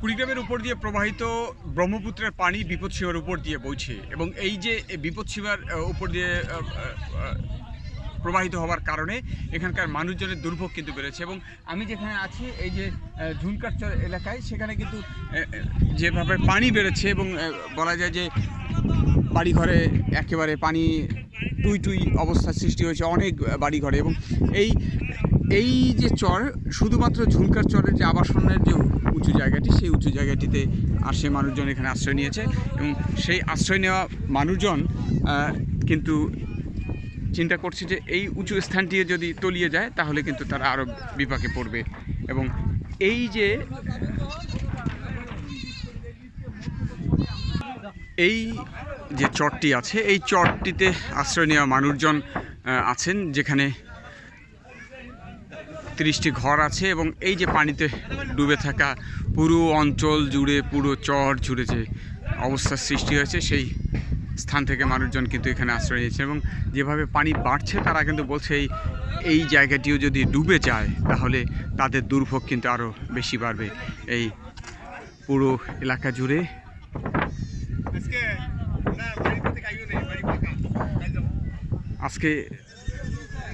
কুড়িগ্রামের উপর দিয়ে প্রবাহিত ব্রহ্মপুত্রের পানি বিপদ বিপদসীমার উপর দিয়ে বইছে এবং এই যে বিপদসীমার উপর দিয়ে প্রবাহিত হওয়ার কারণে এখানকার মানুষজনের দুর্ভোগ কিন্তু বেড়েছে এবং আমি যেখানে আছি এই যে আহ, এলাকায় সেখানে কিন্তু যেভাবে পানি বেড়েছে এবং বলা যায় যে বাড়িঘরে একেবারে পানি টুই টুই অবস্থার সৃষ্টি হয়েছে অনেক বাড়িঘরে এবং এই এই যে চর, শুধুমাত্র ঝুনকার চরের যে আবাসনের যে উঁচু জায়গাটি, সেই উঁচু জায়গাটিতে আসে মানুষজন এখানে আশ্রয় নিয়েছে এবং সেই আশ্রয় নেওয়া মানুষজন কিন্তু চিন্তা করছে যে এই উঁচু স্থানটি যদি তলিয়ে যায়, তাহলে কিন্তু তারা আরও বিপাকে পড়বে। এবং এই যে এই যে চরটি আছে, এই চরটিতে আশ্রয় নেওয়া মানুষজন আছেন যেখানে তিরিশটি ঘর আছে এবং এই যে পানিতে ডুবে থাকা পুরো অঞ্চল জুড়ে পুরো চর জুড়ে যে অবস্থার সৃষ্টি হয়েছে। সেই স্থান থেকে মানুষজন কিন্তু এখানে আশ্রয় নিয়েছে এবং যেভাবে পানি বাড়ছে, তারা কিন্তু বলছে এই এই জায়গাটিও যদি ডুবে যায়, তাহলে তাদের দুর্ভোগ কিন্তু আরও বেশি বাড়বে। এই পুরো এলাকা জুড়ে আজকে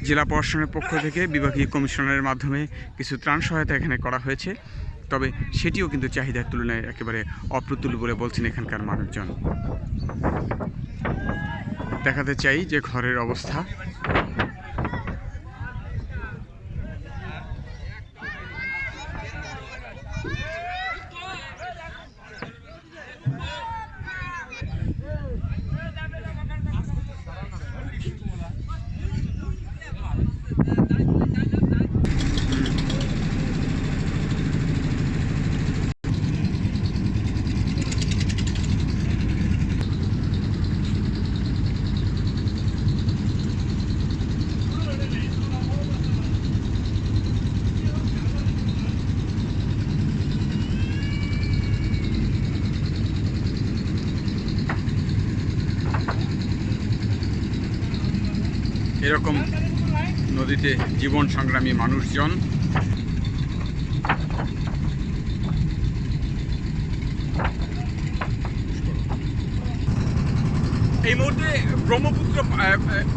জেলা প্রশাসনের পক্ষ থেকে বিভাগীয় কমিশনারের মাধ্যমে কিছু ত্রাণ সহায়তা এখানে করা হয়েছে। তবে সেটিও কিন্তু চাহিদার তুলনায় একেবারে অপ্রতুল বলে বলছেন এখানকার মানুষজন। দেখাতে চাই যে ঘরের অবস্থা। এরকম নদীতে জীবন সংগ্রামী মানুষজন। এই মুহূর্তে ব্রহ্মপুত্র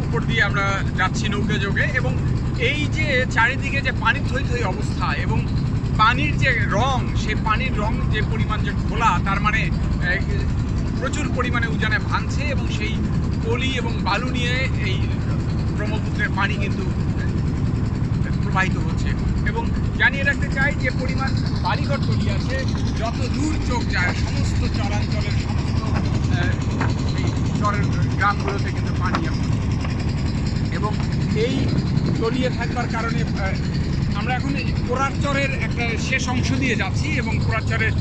উপর দিয়ে আমরা যাচ্ছি নৌকা যোগে এবং এই যে চারিদিকে যে পানি থই থই অবস্থা এবং পানির যে রং, সেই পানির রং যে পরিমাণ যে খোলা, তার মানে প্রচুর পরিমাণে উজানে ভাঙছে এবং সেই পলি এবং বালু নিয়ে এই ব্রহ্মপুত্রের পানি কিন্তু প্রবাহিত হচ্ছে। এবং জানিয়ে রাখতে চাই যে পরিমাণ বাড়িঘর তৈরি আছে, যত দূর চোখ যায়, সমস্ত চরাঞ্চলের সমস্ত চরের গ্রামগুলোতে কিন্তু পানি এখন এবং এই তলিয়ে থাকবার কারণে আমরা এখন পোড়ারচরের একটা শেষ অংশ দিয়ে যাচ্ছি এবং পোড়ারচরের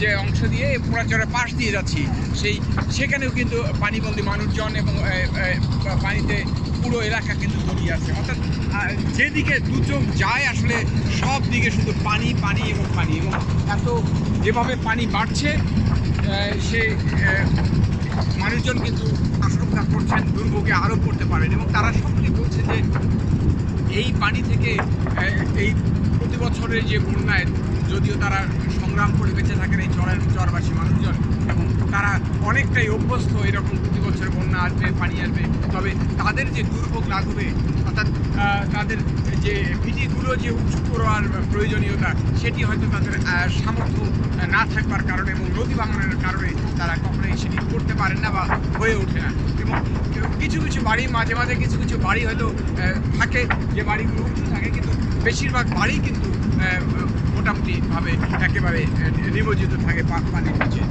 যে অংশ দিয়ে পোড়ারচরের পাশ দিয়ে যাচ্ছি, সেই সেখানেও কিন্তু পানিবন্দী মানুষজন এবং পানিতে পুরো এলাকা কিন্তু তলিয়ে আছে। অর্থাৎ যেদিকে দু চোখ যায় আসলে সব দিকে শুধু পানি পানি এবং পানি এবং এত যেভাবে পানি বাড়ছে সে মানুষজন কিন্তু আশঙ্কা করছেন, দুর্ভোগে আরও পড়তে পারেন এবং তারা সকলেই বলছে যে এই পানি থেকে এই প্রতি বছরের যে বন্যায় যদিও তারা সংগ্রাম করে বেঁচে থাকেন এই চরের চরবাসী মানুষজন, এবং তারা অনেকটাই অভ্যস্ত এরকম প্রতি বছর বন্যা আসবে, পানি আসবে। তবে তাদের যে দুর্ভোগ লাগবে অর্থাৎ তাদের যে ভিটিগুলো যে উঁচু করার প্রয়োজনীয়তা, সেটি হয়তো তাদের সামর্থ্য না থাকবার কারণে এবং নদী ভাঙনের কারণে তারা কখনোই সেটি করতে পারেন না বা হয়ে ওঠে না। এবং কিছু কিছু বাড়ি, মাঝে মাঝে কিছু কিছু বাড়ি হয়তো আহ, থাকে যে বাড়িগুলো উঁচু থাকে কিন্তু বেশিরভাগ বাড়ি কিন্তু মোটামুটিভাবে একেবারে নিমজ্জিত থাকে পানির নিচে।